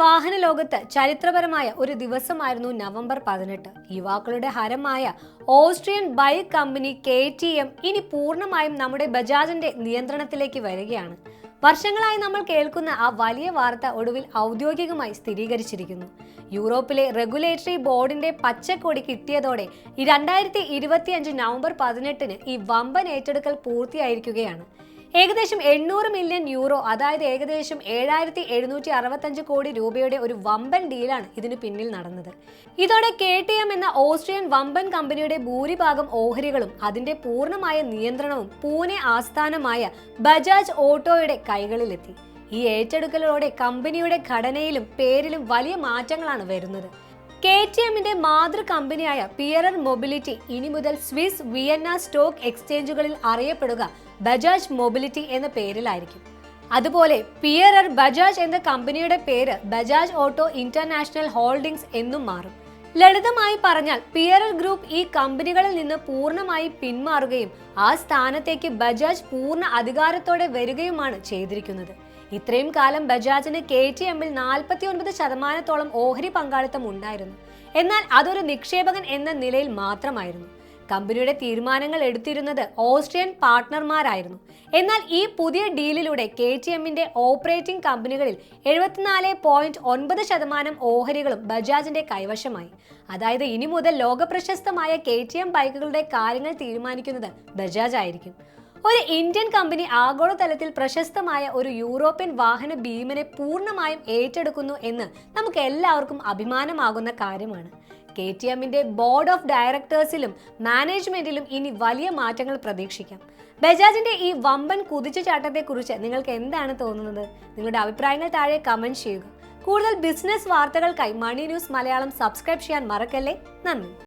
വാഹന ലോകത്ത് ചരിത്രപരമായ ഒരു ദിവസമായിരുന്നു നവംബർ പതിനെട്ട്. യുവാക്കളുടെ ഹരമായ Austrian bike company K T M ഇനി പൂർണമായും നമ്മുടെ ബജാജിന്റെ നിയന്ത്രണത്തിലേക്ക് വരികയാണ്. വർഷങ്ങളായി നമ്മൾ കേൾക്കുന്ന ആ വലിയ വാർത്ത ഒടുവിൽ ഔദ്യോഗികമായി സ്ഥിരീകരിച്ചിരിക്കുന്നു. യൂറോപ്പിലെ റെഗുലേറ്ററി ബോർഡിന്റെ പച്ചക്കൊടി കിട്ടിയതോടെ രണ്ടായിരത്തി ഇരുപത്തിയഞ്ച് നവംബർ പതിനെട്ടിന് ഈ വമ്പൻ ഏറ്റെടുക്കൽ പൂർത്തിയായിരിക്കുകയാണ്. ഏകദേശം എണ്ണൂറ് മില്യൺ യൂറോ അതായത് ഏകദേശം ഏഴായിരത്തി എഴുന്നൂറ്റി അറുപത്തഞ്ച് കോടി രൂപയുടെ ഒരു വമ്പൻ ഡീലാണ് ഇതിനു പിന്നിൽ നടന്നത്. ഇതോടെ കെ ടി എം എന്ന ഓസ്ട്രിയൻ വമ്പൻ കമ്പനിയുടെ ഭൂരിഭാഗം ഓഹരികളും അതിന്റെ പൂർണമായ നിയന്ത്രണവും പൂനെ ആസ്ഥാനമായ ബജാജ് ഓട്ടോയുടെ കൈകളിലെത്തി. ഈ ഏറ്റെടുക്കലോടെ കമ്പനിയുടെ ഘടനയിലും പേരിലും വലിയ മാറ്റങ്ങളാണ് വരുന്നത്. കെ ടി എമ്മിന്റെ മാതൃ കമ്പനിയായ പിയറർ മൊബിലിറ്റി ഇനി മുതൽ സ്വിസ് വിയന്ന സ്റ്റോക്ക് എക്സ്ചേഞ്ചുകളിൽ അറിയപ്പെടുക ബജാജ് മൊബിലിറ്റി എന്ന പേരിലായിരിക്കും. അതുപോലെ പിയറർ ബജാജ് എന്ന കമ്പനിയുടെ പേര് ബജാജ് ഓട്ടോ ഇന്റർനാഷണൽ ഹോൾഡിംഗ്സ് എന്നും മാറും. ലളിതമായി പറഞ്ഞാൽ പിയറർ ഗ്രൂപ്പ് ഈ കമ്പനികളിൽ നിന്ന് പൂർണമായി പിന്മാറുകയും ആ സ്ഥാനത്തേക്ക് ബജാജ് പൂർണ അധികാരത്തോടെ വരികയുമാണ് ചെയ്തിരിക്കുന്നത്. ഇത്രയും കാലം ബജാജിന് കെ ടി എമ്മിൽ നാൽപ്പത്തി ഒൻപത് ശതമാനത്തോളം ഓഹരി പങ്കാളിത്തം ഉണ്ടായിരുന്നു. എന്നാൽ അതൊരു നിക്ഷേപകൻ എന്ന നിലയിൽ മാത്രമായിരുന്നു. കമ്പനിയുടെ തീരുമാനങ്ങൾ എടുത്തിരുന്നത് ഓസ്ട്രിയൻ പാർട്ട്ണർമാരായിരുന്നു. എന്നാൽ ഈ പുതിയ ഡീലിലൂടെ കെ ടി എമ്മിന്റെ ഓപ്പറേറ്റിംഗ് കമ്പനികളിൽ എഴുപത്തിനാല് പോയിന്റ് ഒൻപത് ശതമാനം ഓഹരികളും ബജാജിന്റെ കൈവശമായി. അതായത് ഇനി മുതൽ ലോകപ്രശസ്തമായ കെ ടി എം ബൈക്കുകളുടെ കാര്യങ്ങൾ തീരുമാനിക്കുന്നത് ബജാജ് ആയിരിക്കും ഒരു ഇന്ത്യൻ കമ്പനി ആഗോളതലത്തിൽ പ്രശസ്തമായ ഒരു യൂറോപ്യൻ വാഹന ഭീമനെ പൂർണമായും ഏറ്റെടുക്കുന്നു എന്ന് നമുക്ക് എല്ലാവർക്കും അഭിമാനമാകുന്ന കാര്യമാണ്. കെ ടി എമ്മിന്റെ ബോർഡ് ഓഫ് ഡയറക്ടേഴ്സിലും മാനേജ്മെന്റിലും ഇനി വലിയ മാറ്റങ്ങൾ പ്രതീക്ഷിക്കാം. ബജാജിന്റെ ഈ വമ്പൻ കുതിച്ചുചാട്ടത്തെക്കുറിച്ച് നിങ്ങൾക്ക് എന്താണ് തോന്നുന്നത്? നിങ്ങളുടെ അഭിപ്രായങ്ങൾ താഴെ കമന്റ് ചെയ്യുക. കൂടുതൽ ബിസിനസ് വാർത്തകൾക്കായി മണി ന്യൂസ് മലയാളം സബ്സ്ക്രൈബ് ചെയ്യാൻ മറക്കല്ലേ? നന്ദി.